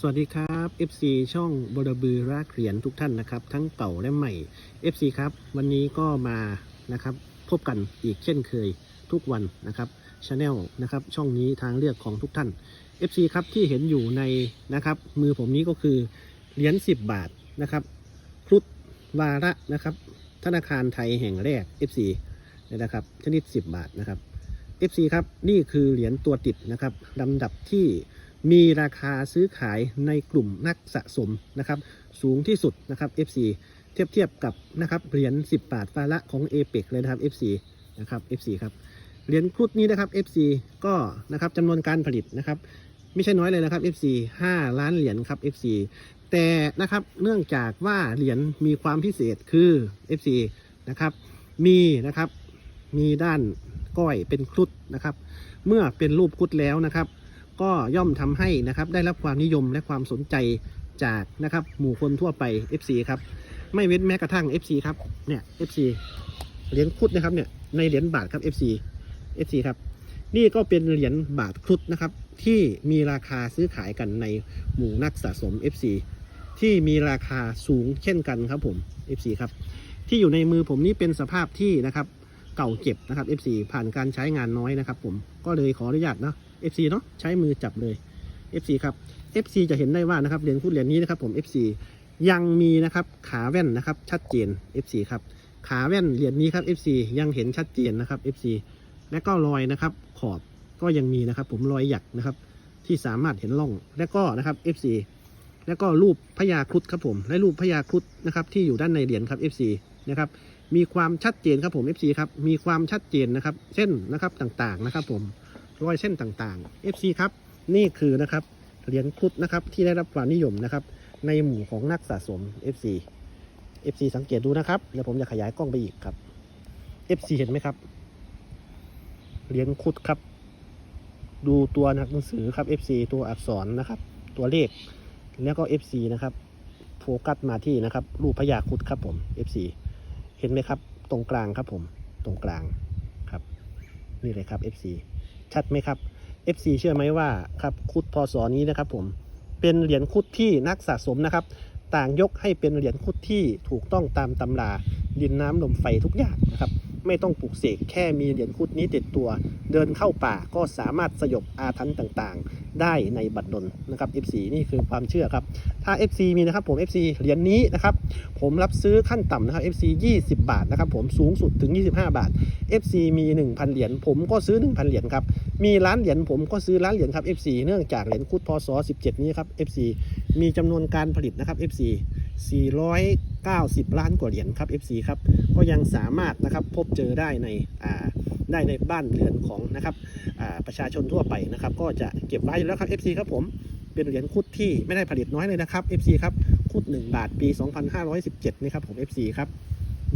สวัสดีครับ FC ช่องบรบือรากเหรียญทุกท่านนะครับ ทั้งเก่าและใหม่ FC ครับ วันนี้ก็มานะครับพบกันอีกเช่นเคยทุกวันนะครับช anel นะครับช่องนี้ทางเลือกของทุกท่าน FC ครับที่เห็นอยู่ในนะครับมือผมนี้ก็คือเหรียญ10 บาทนะครับครุฑวาระนะครับ ธนาคารไทยแห่งแรก FC เนี่ยนะครับชนิด 10 บาทนะครับ FC ครับนี่คือเหรียญตัวติดนะครับลำดับที่ มีราคาซื้อขายในกลุ่มนักสะสมนะครับ สูงที่สุดนะครับ FC เทียบเทียบกับนะครับเหรียญ10 บาทฟาละของ a p e c เลยนะครับ FC นะครับ FC ครับเหรียญครุฑนี้นะครับ FC ก็นะครับจำนวนการผลิตนะครับไม่ใช่น้อยเลยนะครับ FC 5 ล้านเหรียญครับ FC แต่นะครับเนื่องจากว่าเหรียญมีความพิเศษคือ FC นะครับมีนะครับมีด้านก้อยเป็นครุฑนะครับ เมื่อเป็นรูปครุฑแล้วนะครับ ก็ย่อมทำให้นะครับได้รับความนิยมและความสนใจจากนะครับหมู่คนทั่วไป FC ครับไม่เว้นแม้กระทั่ง FC ครับเนี่ย FC เหรียญครุฑนะครับเนี่ยในเหรียญบาทครับ FC FC ครับนี่ก็เป็นเหรียญบาทครุฑนะครับที่มีราคาซื้อขายกันในหมู่นักสะสม FC ที่มีราคาสูงเช่นกันครับผม FC ครับที่อยู่ในมือผมนี่เป็นสภาพที่นะครับ เก่าเก็บนะครับ FC ผ่านการใช้งานน้อยนะครับ ผมก็เลยขออนุญาตเนาะ FC เนาะใช้มือจับเลย FC ครับ FC จะเห็นได้ว่านะครับเหรียญคู่เหรียญนี้นะครับผม FC ยังมีนะครับขาแว่นนะครับชัดเจน FC ครับขาแว่นเหรียญนี้ครับ FC ยังเห็นชัดเจนนะครับ FC และก็รอยนะครับขอบก็ยังมีนะครับ ผมรอยหยักนะครับที่สามารถเห็นร่องและก็นะครับ FC แล้วก็รูปพญาครุฑครับผมและรูปพญาครุฑนะครับที่อยู่ด้านในเหรียญครับ FC นะครับ มีความชัดเจนครับผม FC ครับ มีความชัดเจนนะครับ เส้นนะครับต่างๆนะครับ ผมรอยเส้นต่างๆ FC ครับ นี่คือนะครับเหรียญครุฑนะครับที่ได้รับความนิยมนะครับ ในหมู่ของนักสะสม FC FC สังเกตดูนะครับเดี๋ยวผมจะขยายกล้องไปอีกครับ FC เห็นไหมครับเหรียญครุฑครับ ดูตัวหนังสือครับ FC ตัวอักษรนะครับ ตัวเลขแล้วก็ FC นะครับโฟกัสมาที่นะครับ รูปพญาครุฑครับผม FC ห็นไหมครับ ตรงกลางครับผมตรงกลางครับ นี่เลยครับ FC ชัดไหมครับ FC เชื่อไหมว่าครับคุดพศนี้นะครับผมเป็นเหรียญคุดที่นักสะสมนะครับ ต่างยกให้เป็นเหรียญคุดที่ถูกต้องตามตำราดินน้ำลมไฟทุกอย่างนะครับ ไม่ต้องปลูกเสกแค่มีเหรียญคุดนี้ติดตัว เดินเข้าป่าก็สามารถสยบอาถรรพ์ต่าง ได้ในบัดดลนะครับ FC นี่คือความเชื่อครับ ถ้า FC มีนะครับผม FC เหรียญนี้นะครับ ผมรับซื้อขั้นต่ำนะครับ FC 20 บาทนะครับ ผมสูงสุดถึง 25 บาท FC มี 1,000 เหรียญผมก็ซื้อ 1,000 เหรียญครับ มีล้านเหรียญผมก็ซื้อล้านเหรียญครับ FC เนื่องจากเหรียญคุดพศ17 นี้ครับ FC มีจำนวนการผลิตนะครับ FC 490 ล้านกว่าเหรียญครับ FC ครับก็ยังสามารถนะครับพบเจอได้ในอ่า ได้ในบ้านเรือนของนะครับประชาชนทั่วไปนะครับ ก็จะเก็บไว้อยู่แล้วครับ FC ครับผมเป็นเหรียญคุดที่ไม่ได้ผลิตน้อยเลยนะครับ FC ครับคุด 1 บาทปี 2517 นี่ครับผม FC ครับ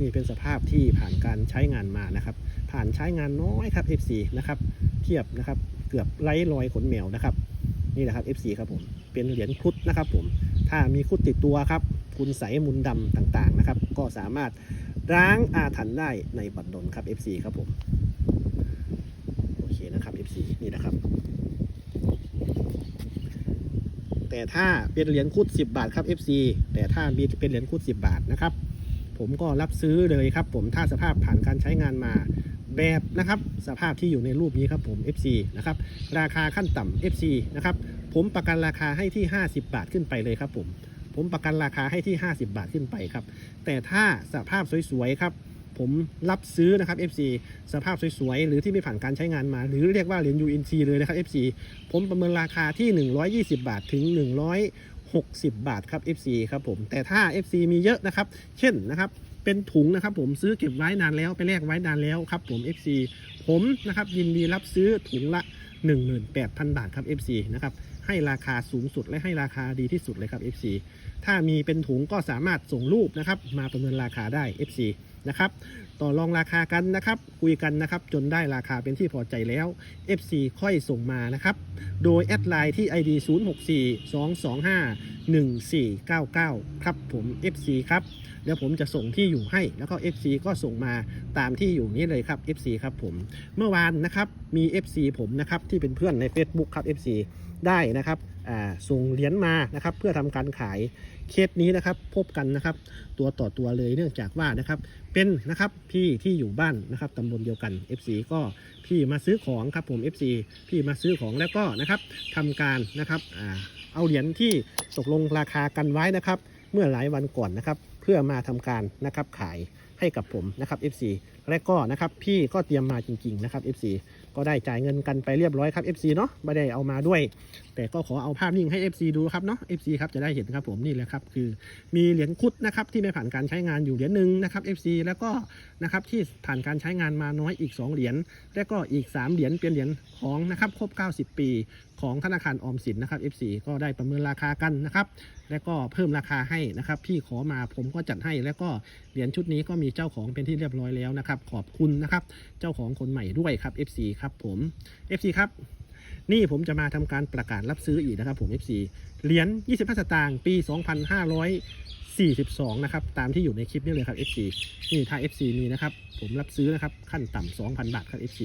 นี่เป็นสภาพที่ผ่านการใช้งานมานะครับ ผ่านใช้งานน้อยครับ FC นะครับ เทียบนะครับเกือบไร้รอยขนแมวนะครับ นี่นะครับ FC ครับผมเป็นเหรียญครุฑนะครับผมถ้ามีครุฑติดตัวครับ คุณใสมุนต์ดำต่างๆนะครับ ก็สามารถล้างอาถรรพ์ได้ในบัดดลครับ FC ครับผม นะครับ FC นี่นะครับ แต่ถ้าเป็นเหรียญครุฑ10 บาทครับ FC แต่ถ้ามีเป็นเหรียญครุฑ10 บาทนะครับ ผมก็รับซื้อเลยครับ ผมถ้าสภาพผ่านการใช้งานมาแบบนะครับสภาพที่อยู่ในรูปนี้ครับผม FC นะครับราคาขั้นต่ำ FC นะครับผมประกันราคาให้ที่ 50 บาทขึ้นไปเลยครับผมผมประกันราคาให้ที่ 50 บาทขึ้นไปครับ แต่ถ้าสภาพสวยๆครับ ผมรับซื้อนะครับ FC สภาพสวยๆ หรือที่ไม่ผ่านการใช้งานมา หรือเรียกว่าเหรียญ UNC เลยนะครับ FC ผมประเมินราคาที่ 120 บาทถึง 160 บาทครับ FC ครับผมแต่ถ้า FC มีเยอะนะครับ เช่นนะครับเป็นถุงนะครับผมซื้อเก็บไว้นานแล้วไปแลกไว้นานแล้วครับผม FC ผมนะครับยินดีรับซื้อถุงละ 18,000 บาทครับ FC นะครับให้ราคาสูงสุดและให้ราคาดีที่สุดเลยครับ FC ถ้ามีเป็นถุงก็สามารถส่งรูปนะครับ มาประเมินราคาได้ FC นะครับต่อรองราคากันนะครับ คุยกันนะครับ จนได้ราคาเป็นที่พอใจแล้ว FC ค่อยส่งมานะครับ โดยแอดไลน์ที่ ID 0642251499 ครับผม FC ครับเดี๋ยวผมจะส่งที่อยู่ให้ แล้วก็ FC ก็ส่งมาตามที่อยู่นี้เลยครับ FC ครับผม เมื่อวานนะครับมี FC ผมนะครับที่เป็นเพื่อนใน Facebook ครับ FC ได้นะครับส่งเหรียญมานะครับ เพื่อทำการขายเคสนี้นะครับ พบกันนะครับ ตัวต่อตัวเลยเนื่องจากว่านะครับ เป็นนะครับพี่ที่อยู่บ้านนะครับตำบลเดียวกัน FC ก็พี่มาซื้อของครับผม FC พี่มาซื้อของแล้วก็นะครับทำการนะครับอเอาเหรียญที่ตกลงราคากันไว้นะครับ เมื่อหลายวันก่อนนะครับ เพื่อมาทำการนะครับขายให้กับผมนะครับ FC และก็นะครับพี่ก็เตรียมมาจริงๆนะครับ FC ก็ได้จ่ายเงินกันไปเรียบร้อยครับ FC เนาะไม่ได้เอามาด้วย แต่ก็ขอเอาภาพนิ่งให้ FC ดูครับเนาะ FC ครับจะได้เห็นครับผมนี่แหละครับคือมีเหรียญคุดนะครับที่ไม่ผ่านการใช้งานอยู่เหรียญหนึ่งนะครับ FC แล้วก็นะครับที่ผ่านการใช้งานมาน้อยอีก 2 เหรียญและก็อีก 3 เหรียญเป็นเหรียญของนะครับครบ 90 ปี ของธนาคารออมสินนะครับ FC ก็ได้ประเมินราคากันนะครับแล้วก็เพิ่มราคาให้นะครับพี่ขอมาผมก็จัดให้ แล้วก็เหรียญชุดนี้ก็มีเจ้าของเป็นที่เรียบร้อยแล้วนะครับขอบคุณนะครับ เจ้าของคนใหม่ด้วยครับ FC ครับผม FC ครับ นี่ผมจะมาทำการประกาศรับซื้ออีกนะครับผม FC เหรียญ 25 สตางค์ ปี 2542 นะครับ ตามที่อยู่ในคลิปนี้เลยครับ FC นี่ถ้า FC มีนะครับ ผมรับซื้อนะครับ ขั้นต่ำ2,000 บาทครับ FC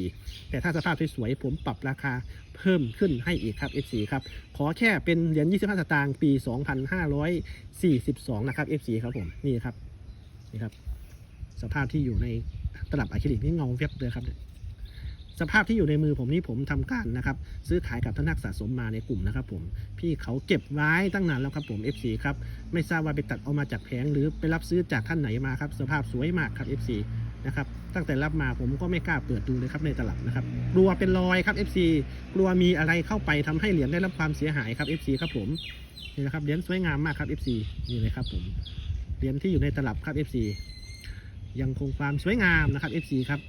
แต่ถ้าสภาพสวยๆ ผมปรับราคาเพิ่มขึ้นให้อีกครับ FC ครับ ขอแค่เป็นเหรียญ 25 สตางค์ ปี 2542 นะครับ FC ครับผม นี่ครับ นี่ครับ สภาพที่อยู่ใน ตลับอะคริลิกนี่เงาเว็บเลยครับสภาพที่อยู่ในมือผมนี่ผมทำการนะครับซื้อขายกับท่านนักสะสมมาในกลุ่มนะครับผมพี่เขาเก็บไว้ตั้งนานแล้วครับผม FC ครับไม่ทราบว่าไปตัดเอามาจากแผงหรือไปรับซื้อจากท่านไหนมาครับสภาพสวยมากครับ FC นะครับตั้งแต่รับมาผมก็ไม่กล้าเปิดดูเลยครับในตลับนะครับกลัวเป็นรอยครับ FC กลัวมีอะไรเข้าไปทำให้เหรียญได้รับความเสียหายครับ FC ครับผมนี่นะครับเหรียญสวยงามมากครับ FC นี่เลยครับผมเหรียญที่อยู่ในตลับครับ FC ยังคงความสวยงามนะครับ FC ครับ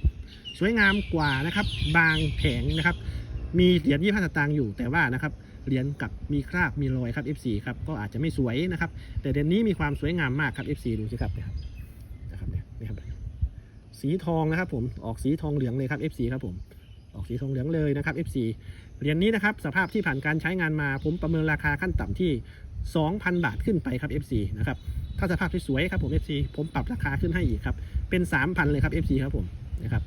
สวยงามกว่านะครับ บางแผงนะครับ มีเหรียญยี่ห้าสตางค์อยู่แต่ว่านะครับเหรียญกับมีคราบมีรอยครับ FC ครับก็อาจจะไม่สวยนะครับ แต่เหรียญนี้มีความสวยงามมากครับ FC ดูสิครับนะครับนะครับเนี่ยนี่ครับสีทองนะครับ ผมออกสีทองเหลืองเลยครับ FC ครับผมออกสีทองเหลืองเลยนะครับ FC เหรียญนี้นะครับสภาพที่ผ่านการใช้งานมา ผมประเมินราคาขั้นต่ำที่ 2,000 บาทขึ้นไปครับ FC นะครับถ้าสภาพที่สวยครับผม FC ผมปรับราคาขึ้นให้อีกครับ เป็น 3,000 เลยครับ FC ครับผมนะครับ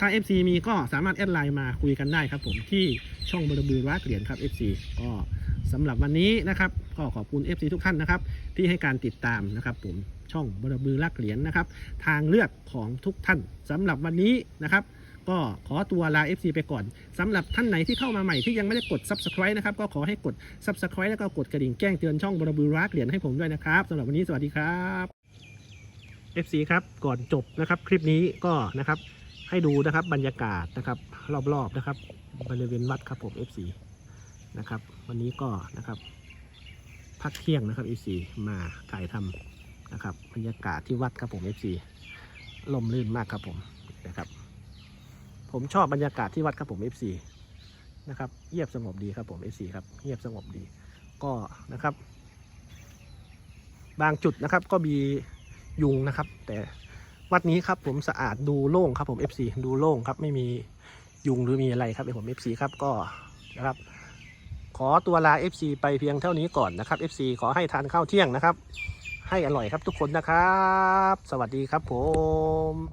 ถ้า FC มีก็สามารถแอดไลน์มาคุยกันได้ครับผมที่ช่องบรบือรักเหรียญครับ FC ก็สำหรับวันนี้นะครับก็ขอบคุณ FC ทุกท่านนะครับ ที่ให้การติดตามนะครับ ผมช่องบรบือรักเหรียญนะครับ ทางเลือกของทุกท่านสำหรับวันนี้นะครับ ก็ขอตัวลา FC ไปก่อนสำหรับท่านไหนที่เข้ามาใหม่ที่ยังไม่ได้กด Subscribe นะครับ ก็ขอให้กด Subscribe แล้วก็กดกระดิ่งแจ้งเตือนช่องบรบือรักเหรียญให้ผมด้วยนะครับสำหรับวันนี้สวัสดีครับ FC ครับก่อนจบนะครับคลิปนี้ก็นะครับให้ดูนะครับบรรยากาศนะครับรอบๆนะครับบริเวณวัดครับผม FC นะครับวันนี้ก็นะครับพักเที่ยงนะครับ FC มาถ่ายทำนะครับบรรยากาศที่วัดครับผม FC ลมลื่นมากครับผมนะครับ ผมชอบบรรยากาศที่วัดครับผม FC นะครับเงียบสงบดีครับผม FC ครับเงียบสงบดีก็นะครับ บางจุดนะครับก็มียุงนะครับ แต่วัดนี้ครับผมสะอาดดูโล่งครับผม FC ดูโล่งครับไม่มียุงหรือมีอะไรครับผม FC ครับก็นะครับ ขอตัวลา FC ไปเพียงเท่านี้ก่อนนะครับ FC ขอให้ทานข้าวเที่ยงนะครับ ให้อร่อยครับทุกคนนะครับ สวัสดีครับผม